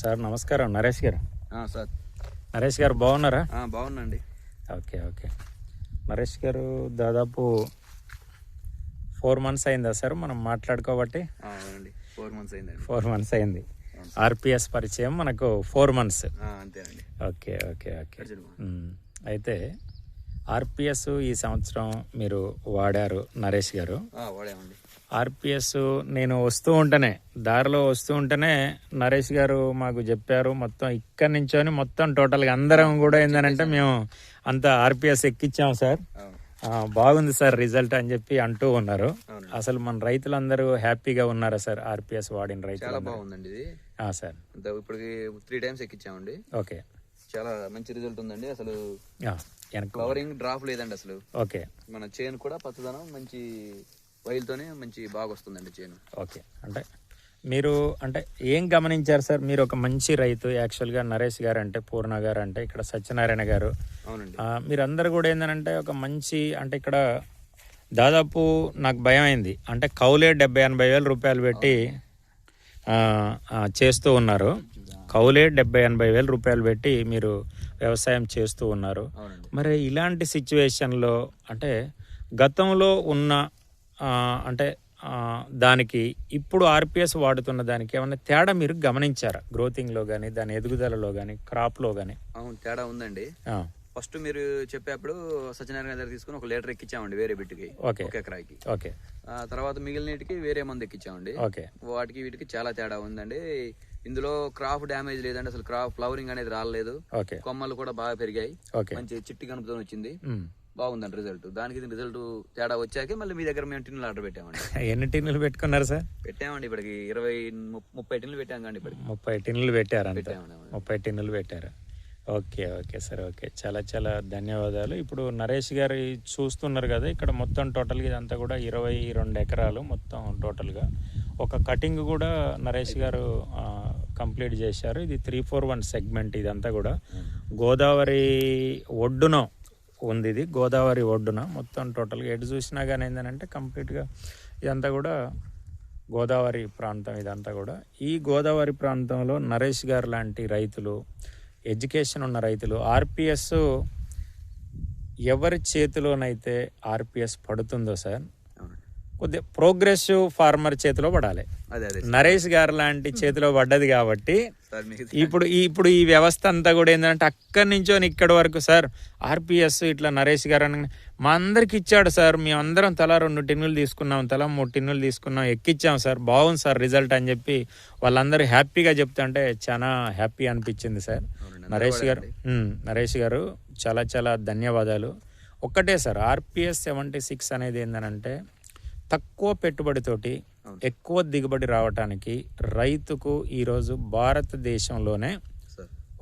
Sir నమస్కారం. నరేష్ గారు? Sir. Naresh గారు బాగున్నారా? బాగున్నాండి. Okay okay. నరేష్ గారు దాదాపు ఫోర్ మంత్స్ అయిందా సార్ మనం మాట్లాడుకోబట్టి? అవునండి. ఫోర్ మంత్స్ అయిందండి. ఫోర్ మంత్స్ అయింది. ఆర్పిఎస్ పరిచయం మనకు ఫోర్ మంత్స్. ఆ, అంతే అండి ఓకే ఓకే. ఓకే. అయితే ఆర్పిఎస్ ఈ సంవత్సరం మీరు వాడారు నరేష్ గారు. వాడామండి. ఆర్పిఎస్ నేను వస్తూ ఉంటేనే దారిలో వస్తూ ఉంటేనే నరేష్ గారు మాకు చెప్పారు. మొత్తం ఇక్కడి నుంచోని మొత్తం టోటల్గా అందరం కూడా ఏంటంటే మేము అంత ఆర్పిఎస్ ఎక్కిచ్చాం సార్. బాగుంది సార్ రిజల్ట్ అని చెప్పి అంటూ ఉన్నారు. అసలు మన రైతులందరూ హ్యాపీగా ఉన్నారా సార్ ఆర్పిఎస్ వాడిన చాలా రైతులు బాగుందండి ఇది. సార్. ఇప్పటికి త్రీ టైమ్స్ ఎక్కించామండి ఓకే. చాలా మంచి రిజల్ట్ ఉందండి అసలు. ఫ్లవరింగ్ డ్రాప్ లేదండి అసలు. ఓకే. మన చేను కూడా పచ్చదనం మంచి వైల్తోనే మంచి బాగా వస్తుందండి చేను. ఓకే. అంటే మీరు అంటే ఏం గమనించారు సార్? మీరు ఒక మంచి రైతు యాక్చువల్గా నరేష్ గారు అంటే పూర్ణ గారు అంటే ఇక్కడ సత్యనారాయణ గారు. అవునండి. మీరందరూ కూడా ఏంటంటే ఒక మంచి అంటే ఇక్కడ దాదాపు నాకు భయం అయింది అంటే కౌలే డెబ్బై ఎనభై వేల రూపాయలు పెట్టి చేస్తూ ఉన్నారు. కౌలే డెబ్బై ఎనభై వేల రూపాయలు పెట్టి మీరు వ్యవసాయం చేస్తూ ఉన్నారు. మరి ఇలాంటి సిచ్యువేషన్లో అంటే గతంలో ఉన్న అంటే ఆ, దానికి ఇప్పుడు ఆర్పిఎస్ వాడుతున్న దానికి ఏమైనా తేడా మీరు గమనించారా? గ్రోతింగ్లో కానీ దాని ఎదుగుదలలో కానీ క్రాప్లో కానీ అవును తేడా ఉందండి. ఫస్ట్ మీరు చెప్పేప్పుడు సత్యనారాయణ దగ్గర తీసుకుని ఒక లీటర్ ఎక్కించామండి వేరే బిట్టుకి ఓకే. ఒక ఎకరాకి ఓకే. ఆ తర్వాత మిగిలినటికి వేరే మంది ఎక్కించామండి ఓకే. వాటికి వీటికి చాలా తేడా ఉందండి. ఇందులో క్రాప్ డ్యామేజ్ లేదండి అసలు క్రాప్ ఫ్లవరింగ్ అనేది రాలేదు. కొమ్మలు కూడా బాగా పెరిగాయి. మంచి చిట్టి కనుపుతో వచ్చింది. బాగుందండి రిజల్ట్ దానికి రిజల్ట్ తేడా వచ్చాకే మళ్ళీ మీ దగ్గర మేము టిన్నులు ఆర్డర్ పెట్టామండి. ఎన్ని టిన్నులు పెట్టుకున్నారు సార్? పెట్టామండి ఇప్పటికి ఇరవై ముప్పై టిన్నులు పెట్టాం కండి ఇప్పటికి. ముప్పై టిన్నులు పెట్టారు. ముప్పై టిన్నులు పెట్టారు. Okay okay sir okay. చాలా చాలా ధన్యవాదాలు. ఇప్పుడు నరేష్ గారు చూస్తున్నారు కదా ఇక్కడ మొత్తం టోటల్గా ఇదంతా కూడా ఇరవై రెండు ఎకరాలు మొత్తం టోటల్గా ఒక కటింగ్ కూడా నరేష్ గారు కంప్లీట్ చేశారు. ఇది త్రీ ఫోర్ వన్ సెగ్మెంట్ ఇదంతా కూడా. గోదావరి ఒడ్డున ఉంది ఇది గోదావరి ఒడ్డున మొత్తం టోటల్గా ఎటు చూసినా కానీ ఏంటంటే కంప్లీట్గా ఇదంతా కూడా గోదావరి ప్రాంతం ఇదంతా కూడా. ఈ గోదావరి ప్రాంతంలో నరేష్ గారు లాంటి రైతులు ఎడ్యుకేషన్ ఉన్న రైతులు ఆర్పిఎస్ ఎవరి చేతిలోనైతే ఆర్పిఎస్ పడుతుందో సార్ కొద్దిగా ప్రోగ్రెసివ్ ఫార్మర్ చేతిలో పడాలి. నరేష్ గారు లాంటి చేతిలో పడ్డది కాబట్టి ఇప్పుడు ఇప్పుడు ఈ వ్యవస్థ అంతా కూడా ఏంటంటే అక్కడి నుంచో ఇక్కడి వరకు సార్ ఆర్పిఎస్ ఇట్లా నరేష్ గారు అని మా అందరికి ఇచ్చాడు సార్. మేము అందరం తలా రెండు టిన్నులు తీసుకున్నాం తలా మూడు టిన్నులు తీసుకున్నాం ఎక్కిచ్చాం సార్. బాగుంది సార్ రిజల్ట్ అని చెప్పి వాళ్ళందరూ హ్యాపీగా చెప్తుంటే చాలా హ్యాపీ అనిపించింది సార్. నరేష్ గారు నరేష్ గారు చాలా చాలా ధన్యవాదాలు. ఒక్కటే సార్ ఆర్పిఎస్ సెవెంటీ సిక్స్ అనేది ఏంటంటే తక్కువ పెట్టుబడితోటి. ఎక్కువ దిగుబడి రావటానికి రైతుకు ఈరోజు భారతదేశంలోనే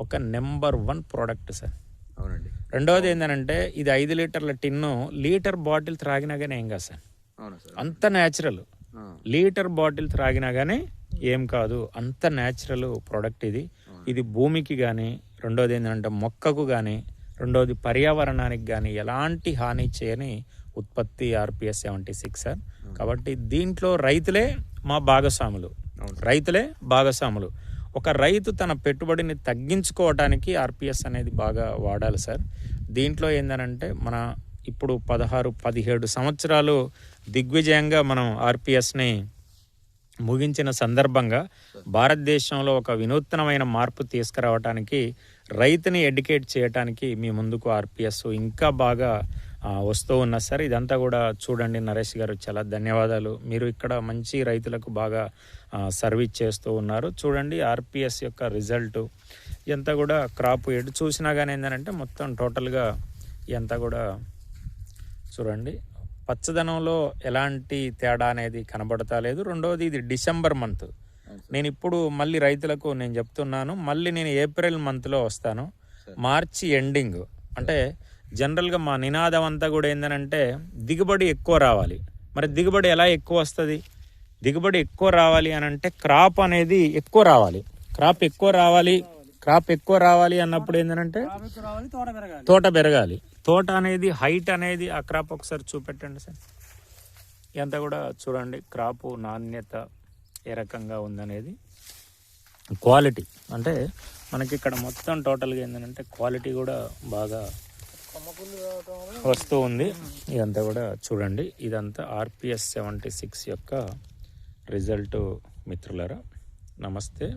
ఒక నెంబర్ వన్ ప్రోడక్ట్ సార్. అవునండి. రెండవది ఏంటంటే ఇది ఐదు లీటర్ల టిన్ను లీటర్ బాటిల్ త్రాగినా కానీ ఏం కాదు సార్. అంత న్యాచురల్ లీటర్ బాటిల్ త్రాగినా కానీ ఏం కాదు. అంత న్యాచురల్ ప్రోడక్ట్ ఇది. ఇది భూమికి కానీ రెండోది ఏంటంటే మొక్కకు కానీ రెండోది పర్యావరణానికి కానీ ఎలాంటి హాని చేయని ఉత్పత్తి ఆర్పిఎస్ సెవెంటీ సిక్స్ సార్. కాబట్టి దీంట్లో రైతులే మా భాగస్వాములు. రైతులే భాగస్వాములు. ఒక రైతు తన పెట్టుబడిని తగ్గించుకోవడానికి ఆర్పిఎస్ అనేది బాగా వాడాలి సార్. దీంట్లో ఏంటంటే మన ఇప్పుడు పదహారు పదిహేడు సంవత్సరాలు దిగ్విజయంగా మనం ఆర్పిఎస్ని ముగించిన సందర్భంగా భారతదేశంలో ఒక వినూత్నమైన మార్పు తీసుకురావడానికి రైతుని ఎడ్యుకేట్ చేయడానికి మీ ముందుకు ఆర్పిఎస్ ఇంకా బాగా వస్తూ ఉన్నా సార్ ఇదంతా కూడా చూడండి నరేష్ గారు చాలా ధన్యవాదాలు. మీరు ఇక్కడ మంచి రైతులకు బాగా సర్వీస్ చేస్తూ ఉన్నారు. చూడండి ఆర్పిఎస్ యొక్క రిజల్ట్ ఇదంతా కూడా క్రాప్ ఎటు చూసినా కానీ ఏంటంటే మొత్తం టోటల్గా ఇదంతా కూడా చూడండి పచ్చదనంలో ఎలాంటి తేడా అనేది కనబడతా లేదు. రెండవది ఇది డిసెంబర్ మంత్. నేను ఇప్పుడు మళ్ళీ రైతులకు నేను చెప్తున్నాను. మళ్ళీ నేను ఏప్రిల్ మంత్లో వస్తాను. March ending. అంటే జనరల్గా మా నినాదం అంతా కూడా ఏంటంటే దిగుబడి ఎక్కువ రావాలి. మరి దిగుబడి ఎలా ఎక్కువ వస్తుంది? దిగుబడి ఎక్కువ రావాలి అని అంటే క్రాప్ అనేది ఎక్కువ రావాలి. క్రాప్ ఎక్కువ రావాలి. క్రాప్ ఎక్కువ రావాలి అన్నప్పుడు ఏంటంటే తోట పెరగాలి. తోట అనేది హైట్ అనేది ఆ క్రాప్ ఒకసారి చూపెట్టండి సార్. ఇదంతా కూడా చూడండి. క్రాపు నాణ్యత. ఏ రకంగా ఉందనేది? క్వాలిటీ. అంటే మనకి ఇక్కడ మొత్తం టోటల్గా ఏంటంటే క్వాలిటీ కూడా బాగా వస్తూ ఉంది. ఇదంతా కూడా చూడండి. ఇదంతా ఆర్పిఎస్ సెవెంటీ సిక్స్ యొక్క రిజల్ట్ మిత్రులరా. నమస్తే.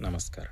నమస్కారం.